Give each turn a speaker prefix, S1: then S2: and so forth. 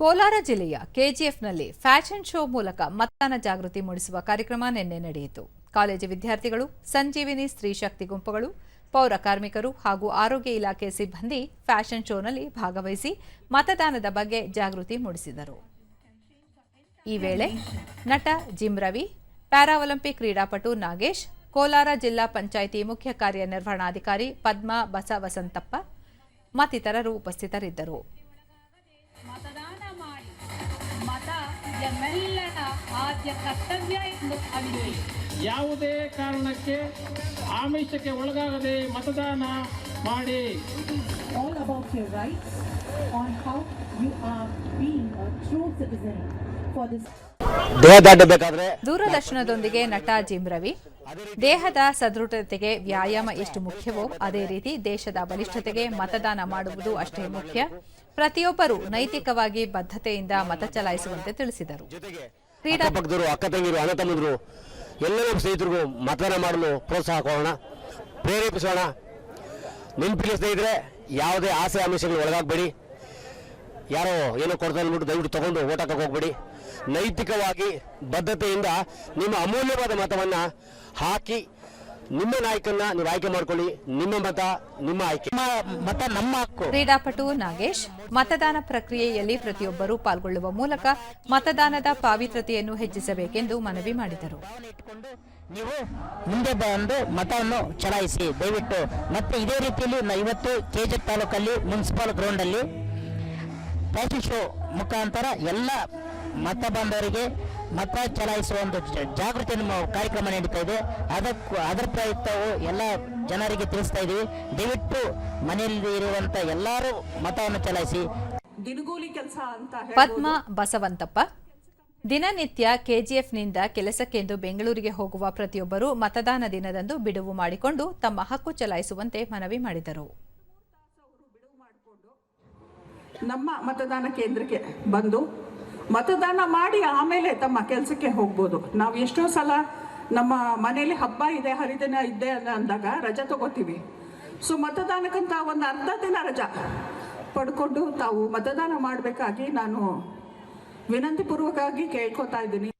S1: ಕೋಲಾರ ಜಿಲ್ಲೆಯ ಕೆಜಿಎಫ್ನಲ್ಲಿ fashion show ಮೂಲಕ ಮತದಾನ ಜಾಗೃತಿ ಮೂಡಿಸುವ ಕಾರ್ಯಕ್ರಮ ನಿನ್ನೆ ನಡೆಯಿತು. ಕಾಲೇಜು ವಿದ್ಯಾರ್ಥಿಗಳು, ಸಂಜೀವಿನಿ ಸ್ತ್ರೀ ಶಕ್ತಿ ಗುಂಪುಗಳು, ಪೌರ ಕಾರ್ಮಿಕರು ಹಾಗೂ ಆರೋಗ್ಯ ಇಲಾಖೆ ಸಿಬ್ಬಂದಿ ಫ್ಯಾಷನ್ ಶೋನಲ್ಲಿ ಭಾಗವಹಿಸಿ ಮತದಾನದ ಬಗ್ಗೆ ಜಾಗೃತಿ ಮೂಡಿಸಿದರು. ಈ ವೇಳೆ ನಟ ಜಿಮ್ ರವಿ ಪ್ಯಾರಾ ಒಲಿಂಪಿಕ್ ಕ್ರೀಡಾಪಟು ನಾಗೇಶ್, ಕೋಲಾರ ಜಿಲ್ಲಾ ಪಂಚಾಯಿತಿ ಮುಖ್ಯ ಕಾರ್ಯನಿರ್ವಹಣಾಧಿಕಾರಿ ಪದ್ಮಾ ಬಸವಸಂತಪ್ಪ ಮತ್ತಿತರರು ಉಪಸ್ಥಿತರಿದ್ದರು.
S2: ಎಮ್ಮೆಲ್ಲರ ಆದ್ಯ ಕರ್ತವ್ಯ ಎಂದು ಭಾವಿಸಿ
S3: ಯಾವುದೇ ಕಾರಣಕ್ಕೆ ಆಮಿಷಕ್ಕೆ ಒಳಗಾಗದೆ ಮತದಾನ ಮಾಡಿ.
S4: All about your rights, on how you are being a true citizen. For this
S5: ದೇಹ
S1: ದೂರದರ್ಶನದೊಂದಿಗೆ ನಟ ಜಿಮ್ ರವಿ. ದೇಹದ ಸದೃಢತೆಗೆ ವ್ಯಾಯಾಮ ಎಷ್ಟು ಮುಖ್ಯವೋ ಅದೇ ರೀತಿ ದೇಶದ ಬಲಿಷ್ಠತೆಗೆ ಮತದಾನ ಮಾಡುವುದು ಅಷ್ಟೇ ಮುಖ್ಯ. ಪ್ರತಿಯೊಬ್ಬರೂ ನೈತಿಕವಾಗಿ ಬದ್ಧತೆಯಿಂದ ಮತ ಚಲಾಯಿಸುವಂತೆ ತಿಳಿಸಿದರು. ಕ್ರೀಡಾ
S5: ಅಕ್ಕ ತಂಗಿರು ಅಣ್ಣ ತಮ್ಮಂದರು ಎಲ್ಲರೂ ಸ್ನೇಹಿತರಿಗೂ ಮತದಾನ ಮಾಡಲು ಪ್ರೋತ್ಸಾಹ ಕೊಡೋಣ ಪ್ರೇರೇಪಿಸೋಣ. ನೆನಪಿಗೆ ಸ್ನೇಹಿತರೆ ಯಾವುದೇ ಆಸೆ ಆಮಿಷಗಳು ಒಳಗಾಗಬೇಡಿ. ಯಾರೋ ಏನೋ ಕೊಡ್ತಾ ಅಂದ್ಬಿಟ್ಟು ದಯವಿಟ್ಟು ತಗೊಂಡು ಓಟ್ ಹಾಕಕ್ಕೆ ಹೋಗ್ಬೇಡಿ. ನೈತಿಕವಾಗಿ ಬದ್ಧತೆಯಿಂದ ನಿಮ್ಮ ಅಮೂಲ್ಯವಾದ ಮತವನ್ನು ಹಾಕಿ ನಿಮ್ಮ ನಾಯಕನ್ನ ನೀವು ಆಯ್ಕೆ ಮಾಡ್ಕೊಳ್ಳಿ. ನಿಮ್ಮ ಮತ ನಿಮ್ಮ ಆಯ್ಕೆ. ಮತ ನಮ್ಮ ಹಕ್ಕು.
S1: ಕ್ರೀಡಾಪಟು ನಾಗೇಶ್ ಮತದಾನ ಪ್ರಕ್ರಿಯೆಯಲ್ಲಿ ಪ್ರತಿಯೊಬ್ಬರೂ ಪಾಲ್ಗೊಳ್ಳುವ ಮೂಲಕ ಮತದಾನದ ಪಾವಿತ್ರತೆಯನ್ನು ಹೆಚ್ಚಿಸಬೇಕೆಂದು ಮನವಿ ಮಾಡಿದರು.
S6: ನೀವು ಮುಂದೆ ಬಂದು ಮತವನ್ನು ಚಲಾಯಿಸಿ. ದಯವಿಟ್ಟು ಮತ್ತೆ ಇದೇ ರೀತಿಯಲ್ಲಿ ಇವತ್ತು ಕೆಜೆಪ್ ತಾಲೂಕಲ್ಲಿ ಮುನ್ಸಿಪಲ್ ಗ್ರೌಂಡಲ್ಲಿ ಫ್ಯಾಷನ್ ಶೋ ಮುಖಾಂತರ ಎಲ್ಲ ಮತ ಬಾಂಧವರಿಗೆ ಮತ ಚಲಾಯಿಸುವ ಒಂದು ಜಾಗೃತಿ ನಮ್ಮ ಕಾರ್ಯಕ್ರಮ ನಡೀತಾ ಇದೆ. ಅದಕ್ಕೂ ಅದರ ಪ್ರಯುಕ್ತವು ಎಲ್ಲ ಜನರಿಗೆ ತಿಳಿಸ್ತಾ ಇದೀವಿ. ದಯವಿಟ್ಟು ಮನೆಯಲ್ಲಿ ಇರುವಂತ ಎಲ್ಲರೂ ಮತವನ್ನು ಚಲಾಯಿಸಿ.
S7: ದಿನಗೂಲಿ ಕೆಲಸ ಅಂತ
S1: ಪದ್ಮ ಬಸವಂತಪ್ಪ ದಿನನಿತ್ಯ ಕೆಜಿಎಫ್ನಿಂದ ಕೆಲಸಕ್ಕೆಂದು ಬೆಂಗಳೂರಿಗೆ ಹೋಗುವ ಪ್ರತಿಯೊಬ್ಬರೂ ಮತದಾನ ದಿನದಂದು ಬಿಡುವು ಮಾಡಿಕೊಂಡು ತಮ್ಮ ಹಕ್ಕು ಚಲಾಯಿಸುವಂತೆ ಮನವಿ ಮಾಡಿದರು.
S7: ನಮ್ಮ ಮತದಾನ ಕೇಂದ್ರಕ್ಕೆ ಬಂದು ಮತದಾನ ಮಾಡಿ ಆಮೇಲೆ ತಮ್ಮ ಕೆಲಸಕ್ಕೆ ಹೋಗ್ಬೋದು. ನಾವು ಎಷ್ಟೋ ಸಲ ನಮ್ಮ ಮನೇಲಿ ಹಬ್ಬ ಇದೆ, ಹರಿದಿನ ಇದೆ ಅಂತ ಅಂದಾಗ ರಜೆ ತಗೋತೀವಿ. ಸೊ ಮತದಾನಕ್ಕಂತ ಒಂದು ಅರ್ಧ ದಿನ ರಜಾ ಪಡ್ಕೊಂಡು ತಾವು ಮತದಾನ ಮಾಡಬೇಕಾಗಿ ನಾನು ವಿನಂತಿಪೂರ್ವಕವಾಗಿ ಕೇಳ್ಕೊತಾ ಇದ್ದೀನಿ.